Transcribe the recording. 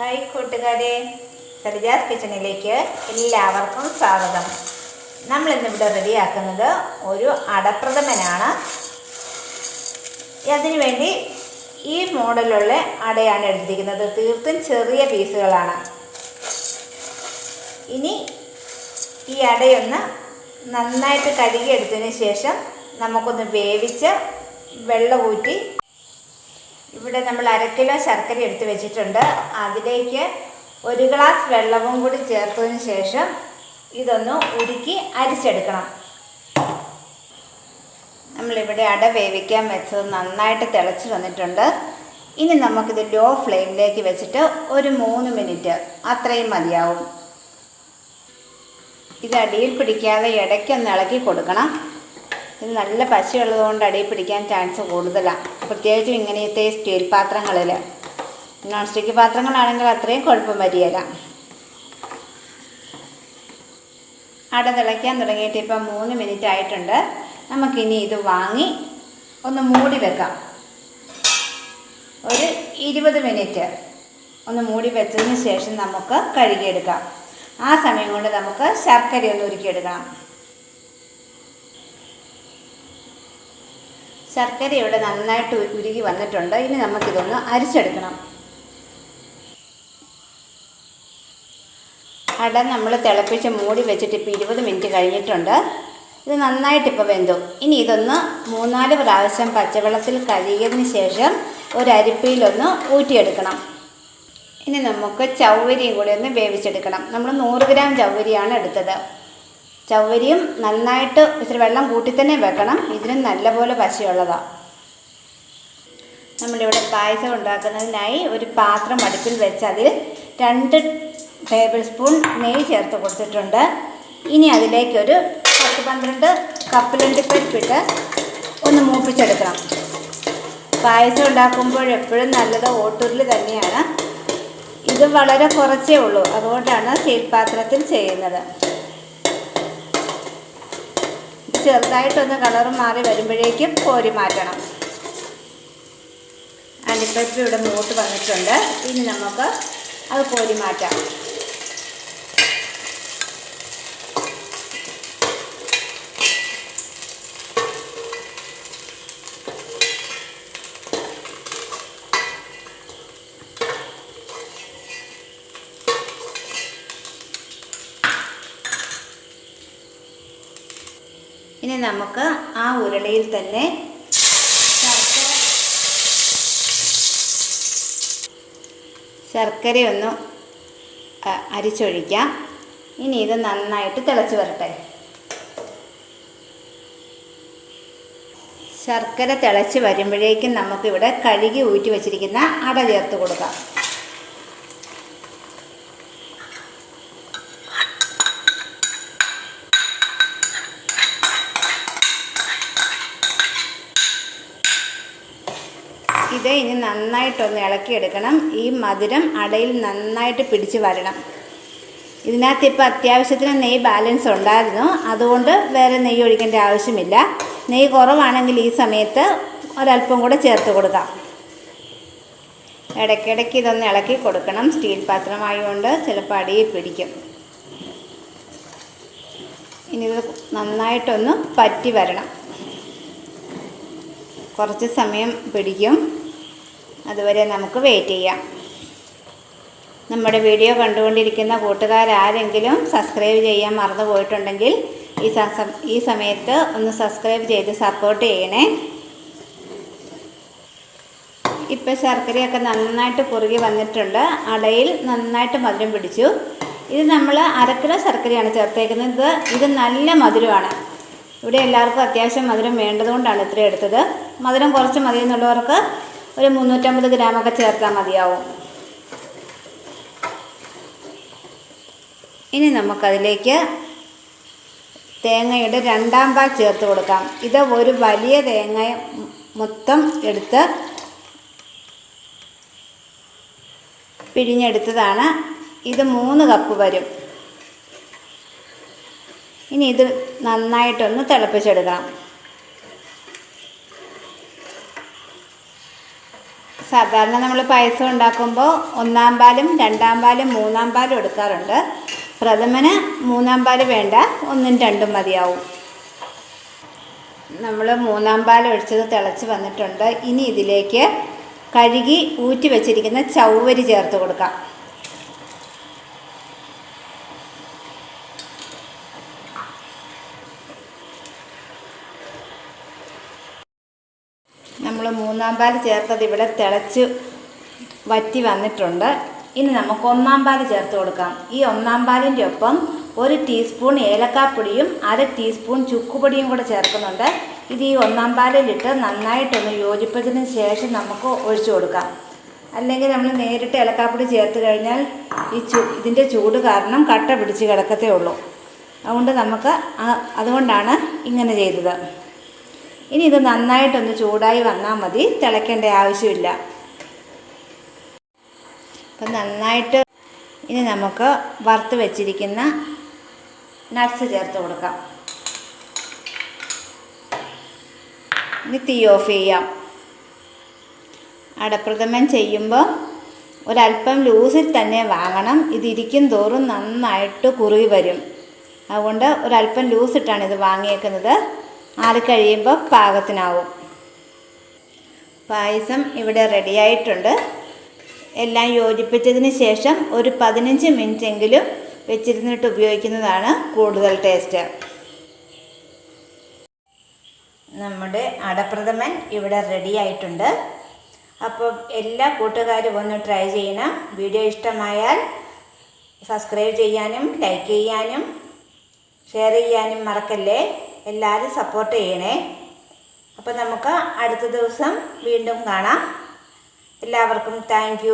Hi കൂട്ടുകാരെ. സരിജാസ് കിച്ചണിലേക്ക് എല്ലാവർക്കും സ്വാഗതം. നമ്മൾ ഇന്നിവിടെ റെഡിയാക്കുന്നത് ഒരു അടപ്രഥമനാണ്. അതിനുവേണ്ടി ഈ മോഡലുള്ള അടയാണ് എടുത്തിരിക്കുന്നത്. തീർത്തും ചെറിയ പീസുകളാണ്. ഇനി ഈ അടയൊന്ന് നന്നായിട്ട് കഴുകിയെടുത്തതിന് ശേഷം നമുക്കൊന്ന് വേവിച്ച് വെള്ളം ഊറ്റി ഇവിടെ നമ്മൾ അര കിലോ ശർക്കര എടുത്ത് വെച്ചിട്ടുണ്ട്. അതിലേക്ക് ഒരു ഗ്ലാസ് വെള്ളവും കൂടി ചേർത്തതിന് ശേഷം ഇതൊന്ന് ഉരുക്കി അരിച്ചെടുക്കണം. നമ്മളിവിടെ അട വേവിക്കാൻ വെച്ചത് നന്നായിട്ട് തിളച്ച് വന്നിട്ടുണ്ട്. ഇനി നമുക്കിത് ലോ ഫ്ലെയിമിലേക്ക് വെച്ചിട്ട് ഒരു മൂന്ന് മിനിറ്റ് അത്രയും മതിയാവും. ഇത് അടിയിൽ പിടിക്കാതെ ഇടയ്ക്കൊന്ന് ഇളക്കി കൊടുക്കണം. ഇത് നല്ല പശയുള്ളത് കൊണ്ട് അടിയിൽ പിടിക്കാൻ ചാൻസ് കൂടുതലാണ് പ്രത്യേകിച്ചും ഇങ്ങനത്തെ സ്റ്റീൽ പാത്രങ്ങളിൽ നോൺ സ്റ്റിക്ക് പാത്രങ്ങളാണെങ്കിൽ അത്രയും കുഴപ്പം വരികയില്ല അട തിളയ്ക്കാൻ തുടങ്ങിയിട്ട് ഇപ്പം മൂന്ന് മിനിറ്റ് ആയിട്ടുണ്ട്. നമുക്കിനി ഇത് വാങ്ങി ഒന്ന് മൂടി വെക്കാം. ഒരു ഇരുപത് മിനിറ്റ് ഒന്ന് മൂടി വെച്ചതിന് ശേഷം നമുക്ക് കഴുകിയെടുക്കാം. ആ സമയം കൊണ്ട് നമുക്ക് ശർക്കര ഒന്ന് ഉരുക്കിയെടുക്കണം. ശർക്കര ഇവിടെ നന്നായിട്ട് ഉരുകി വന്നിട്ടുണ്ട്. ഇനി നമുക്കിതൊന്ന് അരിച്ചെടുക്കണം. അട നമ്മൾ തിളപ്പിച്ച് മൂടി വെച്ചിട്ട് ഇപ്പോൾ ഇരുപത് മിനിറ്റ് കഴിഞ്ഞിട്ടുണ്ട്. ഇത് നന്നായിട്ട് ഇപ്പോൾ വെന്തു. ഇനി ഇതൊന്ന് മൂന്നാൽ പ്രാവശ്യം പച്ചവെള്ളത്തിൽ കഴുകിയതിന് ശേഷം ഒരു അരിപ്പയിലൊന്ന് ഊറ്റിയെടുക്കണം. ഇനി നമുക്ക് ചൗവരിയും കൂടി ഒന്ന് വേവിച്ചെടുക്കണം. നമ്മൾ നൂറ് ഗ്രാം ചൗവരിയാണ് എടുത്തത്. ചൗവരിയും നന്നായിട്ട് ഇച്ചിരി വെള്ളം കൂട്ടി തന്നെ വെക്കണം. ഇതിനും നല്ലപോലെ പശയുള്ളതാണ് നമ്മളിവിടെ പായസം ഉണ്ടാക്കുന്നതിനായി ഒരു പാത്രം അടുപ്പിൽ വെച്ച് അതിൽ രണ്ട് ടേബിൾ സ്പൂൺ നെയ്യ് ചേർത്ത് കൊടുത്തിട്ടുണ്ട്. ഇനി അതിലേക്കൊരു പത്ത് പന്ത്രണ്ട് കപ്പലണ്ടിപ്പരിപ്പിട്ട് ഒന്ന് മൂപ്പിച്ചെടുക്കണം. പായസം ഉണ്ടാക്കുമ്പോൾ എപ്പോഴും നല്ലത് ഓട്ടൂരിൽ തന്നെയാണ്. ഇത് വളരെ കുറച്ചേ ഉള്ളൂ. അതുകൊണ്ടാണ് സ്റ്റീൽ പാത്രത്തിൽ ചെയ്യുന്നത്. ചെറുതായിട്ടൊന്ന് കളർ മാറി വരുമ്പോഴേക്കും കോരി മാറ്റണം. അണ്ടിപ്പരിപ്പ് ഇവിടെ മൂത്ത് വന്നിട്ടുണ്ട്. ഇനി നമുക്ക് അത് കോരി മാറ്റാം. ഇനി നമുക്ക് ആ ഉരുളയിൽ തന്നെ ശർക്കര ശർക്കരയൊന്ന് അരിച്ചൊഴിക്കാം. ഇനി ഇത് നന്നായിട്ട് തിളച്ച് വരട്ടെ. ശർക്കര തിളച്ച് വരുമ്പോഴേക്കും നമുക്കിവിടെ കഴുകി ഊറ്റി വെച്ചിരിക്കുന്ന അട ചേർത്ത് കൊടുക്കാം. ഇത് ഇനി നന്നായിട്ടൊന്ന് ഇളക്കിയെടുക്കണം. ഈ മധുരം അടയിൽ നന്നായിട്ട് പിടിച്ച് വരണം. ഇതിനകത്ത് ഇപ്പോൾ അത്യാവശ്യത്തിന് നെയ്യ് ബാലൻസ് ഉണ്ടായിരുന്നു. അതുകൊണ്ട് വേറെ നെയ്യ് ഒഴിക്കേണ്ട ആവശ്യമില്ല. നെയ്യ് കുറവാണെങ്കിൽ ഈ സമയത്ത് ഒരല്പം കൂടെ ചേർത്ത് കൊടുക്കാം. ഇടയ്ക്കിടയ്ക്ക് ഇതൊന്ന് ഇളക്കി കൊടുക്കണം. സ്റ്റീൽ പാത്രമായതുകൊണ്ട് ചിലപ്പോൾ അടിയിൽ പിടിക്കും. ഇനി ഇത് നന്നായിട്ടൊന്ന് പറ്റി വരണം. കുറച്ച് സമയം പിടിക്കും. അതുവരെ നമുക്ക് വെയിറ്റ് ചെയ്യാം. നമ്മുടെ വീഡിയോ കണ്ടുകൊണ്ടിരിക്കുന്ന കൂട്ടുകാരാരെങ്കിലും സബ്സ്ക്രൈബ് ചെയ്യാൻ മറന്നു പോയിട്ടുണ്ടെങ്കിൽ ഈ ഈ സമയത്ത് ഒന്ന് സബ്സ്ക്രൈബ് ചെയ്ത് സപ്പോർട്ട് ചെയ്യണേ. ഇപ്പം ശർക്കരയൊക്കെ നന്നായിട്ട് കുറുകി വന്നിട്ടുണ്ട്. അടയിൽ നന്നായിട്ട് മധുരം പിടിച്ചു. ഇത് നമ്മൾ അരക്കിലോ ശർക്കരയാണ് ചേർത്തേക്കുന്നത്. ഇത് ഇത് നല്ല മധുരമാണ്. ഇവിടെ എല്ലാവർക്കും അത്യാവശ്യം മധുരം വേണ്ടതുകൊണ്ടാണ് ഇത്രയും എടുത്തത്. മധുരം കുറച്ച് മതി എന്നുള്ളവർക്ക് ഒരു മുന്നൂറ്റമ്പത് ഗ്രാമൊക്കെ ചേർത്താൽ മതിയാവും. ഇനി നമുക്കതിലേക്ക് തേങ്ങയുടെ രണ്ടാം പാൽ ചേർത്ത് കൊടുക്കാം. ഇത് ഒരു വലിയ തേങ്ങ മൊത്തം എടുത്ത് പിഴിഞ്ഞെടുത്തതാണ്. ഇത് മൂന്ന് കപ്പ് വരും. ഇനി ഇത് നന്നായിട്ടൊന്ന് തിളപ്പിച്ചെടുക്കണം. സാധാരണ നമ്മൾ പായസം ഉണ്ടാക്കുമ്പോൾ ഒന്നാം പാലും രണ്ടാം പാലും മൂന്നാം പാലും എടുക്കാറുണ്ട്. പ്രഥമന് മൂന്നാം പാൽ വേണ്ട ഒന്നും രണ്ടും മതിയാവും. നമ്മൾ മൂന്നാം പാൽ ഒഴിച്ചത് തിളച്ച് വന്നിട്ടുണ്ട്. ഇനി ഇതിലേക്ക് കഴുകി ഊറ്റി വെച്ചിരിക്കുന്ന ചൗവരി ചേർത്ത് കൊടുക്കാം. മൂന്നാം പാൽ ചേർത്തത് ഇവിടെ തിളച്ച് വറ്റി വന്നിട്ടുണ്ട്. ഇനി നമുക്ക് ഒന്നാം പാൽ ചേർത്ത് കൊടുക്കാം. ഈ ഒന്നാം പാലിന്റെ ഒപ്പം ഒരു ടീസ്പൂൺ ഏലക്കാപ്പൊടിയും അര ടീസ്പൂൺ ചുക്കുപൊടിയും കൂടെ ചേർക്കുന്നുണ്ട്. ഇത് ഈ ഒന്നാം പാലിലിട്ട് നന്നായിട്ടൊന്ന് യോജിപ്പതിന് ശേഷം നമുക്ക് ഒഴിച്ചു കൊടുക്കാം. അല്ലെങ്കിൽ നമ്മൾ നേരിട്ട് ഏലക്കാപ്പൊടി ചേർത്ത് കഴിഞ്ഞാൽ ഈ ചു ഇതിന്റെ ചൂട് കാരണം കട്ട പിടിച്ച് കിടക്കത്തേ ഉള്ളൂ. അതുകൊണ്ട് നമുക്ക് അതുകൊണ്ടാണ് ഇങ്ങനെ ചെയ്തത്. ഇനി ഇത് നന്നായിട്ടൊന്ന് ചൂടായി വന്നാൽ മതി. തിളയ്ക്കേണ്ട ആവശ്യമില്ല. അപ്പം നന്നായിട്ട് ഇനി നമുക്ക് വറുത്ത് വെച്ചിരിക്കുന്ന നട്ട്സ് ചേർത്ത് കൊടുക്കാം. ഇനി തീ ഓഫ് ചെയ്യാം. അടപ്രഥമൻ ചെയ്യുമ്പോൾ ഒരല്പം ലൂസിൽ തന്നെ വാങ്ങണം. ഇതിരിക്കും തോറും നന്നായിട്ട് കുറുകി വരും. അതുകൊണ്ട് ഒരല്പം ലൂസിട്ടാണ് ഇത് വാങ്ങിയേക്കുന്നത്. ആറിക്കഴിയുമ്പോൾ പാകത്തിനാവും. പായസം ഇവിടെ റെഡിയായിട്ടുണ്ട് എല്ലാം യോജിപ്പിച്ചതിന് ശേഷം ഒരു പതിനഞ്ച് മിനിറ്റ് എങ്കിലും വെച്ചിരുന്നിട്ട് ഉപയോഗിക്കുന്നതാണ് കൂടുതൽ ടേസ്റ്റ് നമ്മുടെ അടപ്രഥമൻ ഇവിടെ റെഡിയായിട്ടുണ്ട് അപ്പോൾ അപ്പം എല്ലാ കൂട്ടുകാരും ഒന്ന് ട്രൈ ചെയ്യണം. വീഡിയോ ഇഷ്ടമായാൽ സബ്സ്ക്രൈബ് ചെയ്യാനും ലൈക്ക് ചെയ്യാനും ഷെയർ ചെയ്യാനും മറക്കല്ലേ? എല്ലാവരും സപ്പോർട്ട് ചെയ്യണേ. അപ്പോൾ നമുക്ക് അടുത്ത ദിവസം വീണ്ടും കാണാം. എല്ലാവർക്കും താങ്ക്